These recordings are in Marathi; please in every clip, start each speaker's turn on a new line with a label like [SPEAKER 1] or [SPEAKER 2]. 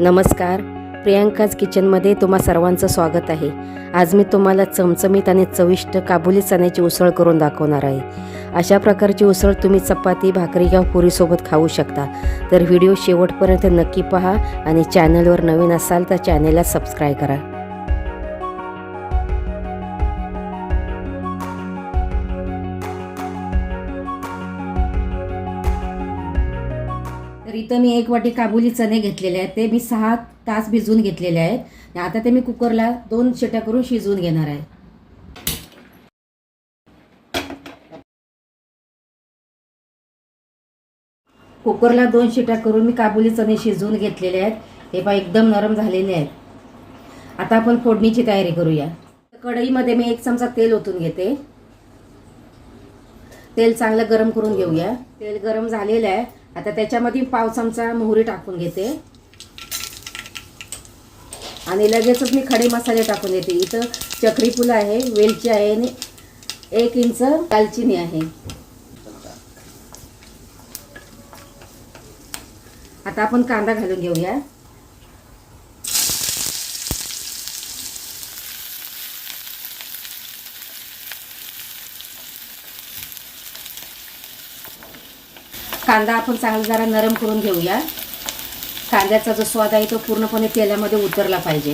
[SPEAKER 1] नमस्कार. प्रियांकाज किचनमध्ये तुम्हा सर्वांचं स्वागत आहे. आज मी तुम्हाला चमचमीत आणि चविष्ट काबुली चण्याची उसळ करून दाखवणार आहे. अशा प्रकारची उसळ तुम्ही चपाती भाकरी किंवा पुरीसोबत खाऊ शकता. तर व्हिडिओ शेवटपर्यंत नक्की पहा आणि चॅनलवर नवीन असाल तर चॅनलला सबस्क्राईब करा. इथं मी एक वाटी काबुली चणे घेतलेले आहेत. ते मी सहा तास भिजवून घेतलेले आहेत. आता ते मी कुकरला दोन शिट्या करून शिजवून घेणार आहे. कुकरला दोन शिट्या करून मी काबुली चणे शिजवून घेतलेले आहेत. हे पहा एकदम नरम झालेले आहेत. आता आपण फोडणीची तयारी करूया. कढईमध्ये मी एक चमचा तेल ओतून घेते. तेल चांगलं गरम करून घेऊया. तेल गरम झालेलं आहे. आता त्याच्यामध्ये पाव चमचा मोहरी टाकून घेते. आणि लगेचच मी खडे मसाले टाकून देते. इथं चक्री फुलं आहे वेलची आहे आणि एक इंच दालचिनी आहे. आता आपण कांदा घालून घेऊया. कांदा आपण चांगला जरा नरम करून घेऊया. कांद्याचा जो स्वाद आहे तो पूर्णपणे तेलामध्ये उतरला पाहिजे.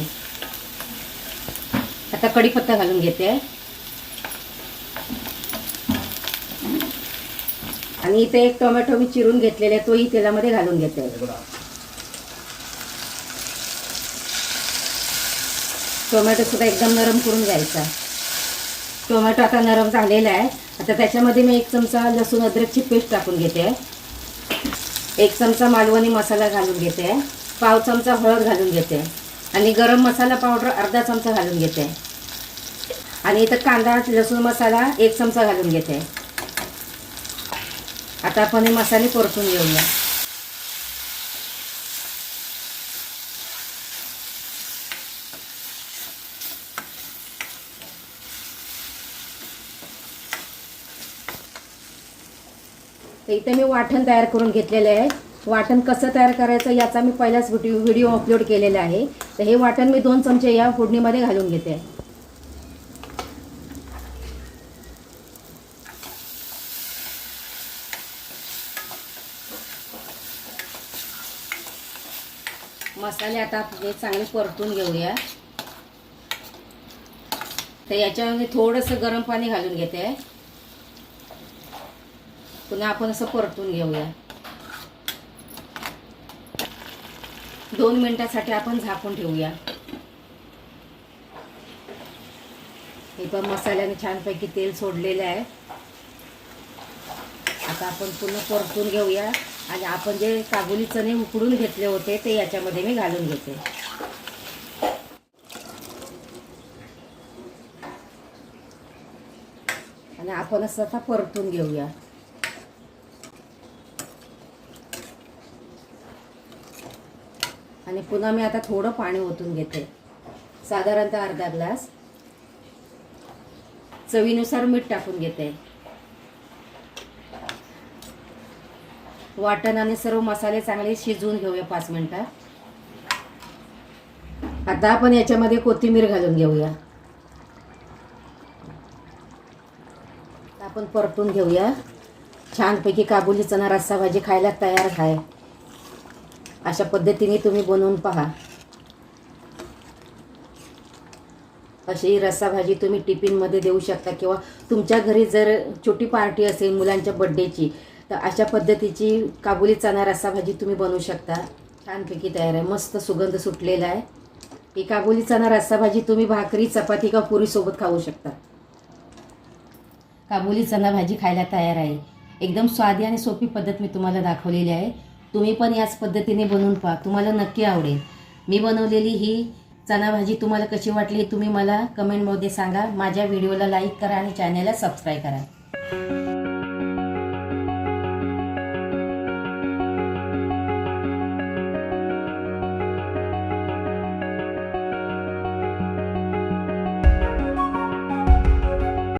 [SPEAKER 1] आता कढीपत्ता घालून घेते. आणि इथे एक टोमॅटो मी चिरून घेतलेला आहे तोही तेलामध्ये घालून घेते. टोमॅटो सुद्धा एकदम नरम करून घ्यायचा. टोमॅटो आता नरम झालेला आहे. आता त्याच्यामध्ये मी एक चमचा लसूण अद्रकची पेस्ट टाकून घेते. एक चमचा मालवणी मसाला घालून घेते. पाव चमचा हळद घालून घेते. आणि गरम मसाला पावडर अर्धा चमचा घालून घेते. आणि इथं कांदा लसूण मसाला एक चमचा घालून घेते. आता आपण हे मसाले परतून घेऊया. तर इथे मी वाटण तयार करून घेतलेलं आहे. वाटण कसं तयार करायचं याचा मी पहिलाच व्हिडिओ व्हिडिओ अपलोड केलेला आहे. तर हे वाटण मी दोन चमचे या फोडणीमध्ये घालून घेते. मसाले आता हे चांगले परतून घेऊया. तर याच्यामध्ये थोडंसं गरम पाणी घालून घेते. पुन्हा आपण असं परतून घेऊया. दोन मिनिटासाठी आपण झाकून ठेवूया. हे पण मसाल्याने छानपैकी तेल सोडलेलं आहे. आता आपण पुन्हा परतून घेऊया. आणि आपण जे काबुली चणे उकडून घेतले होते ते याच्यामध्ये मी घालून घेते. आणि आपण असं आता परतून घेऊया. आणि पुन्हा मी आता थोडं पाणी ओतून घेते. साधारणतः अर्धा ग्लास. चवीनुसार मीठ टाकून घेते. वाटण आणि सर्व मसाले चांगले शिजवून घेऊया पाच मिनटात आता आपण याच्यामध्ये कोथिंबीर घालून घेऊया. आपण परतून घेऊया. छानपैकी काबुली चणा रस्सा भाजी खायला तयार आहे. अशा पद्धतीने तुम्ही बनवून पहा. अशी रस्सा भाजी तुम्ही टिफिनमध्ये देऊ शकता किंवा तुमच्या घरी जर छोटी पार्टी असेल मुलांच्या बड्डेची तर अशा पद्धतीची काबुली चणा रस्सा भाजी तुम्ही बनवू शकता. छानपैकी तयार आहे. मस्त सुगंध सुटलेला आहे. ही काबुली चणा रस्सा भाजी तुम्ही भाकरी चपाती किंवा पुरीसोबत खाऊ शकता. काबुली चणा भाजी खायला तयार आहे. एकदम स्वादी आणि सोपी पद्धत मी तुम्हाला दाखवलेली आहे. तुम्ही पण याच पद्धतीने बनवून पहा. तुम्हाला नक्की आवडेल. मी बनवलेली ही चना भाजी तुम्हाला कशी वाटली हे तुम्ही मला कमेंटमध्ये सांगा. माझ्या व्हिडिओला लाईक करा आणि चॅनलला सबस्क्राईब करा.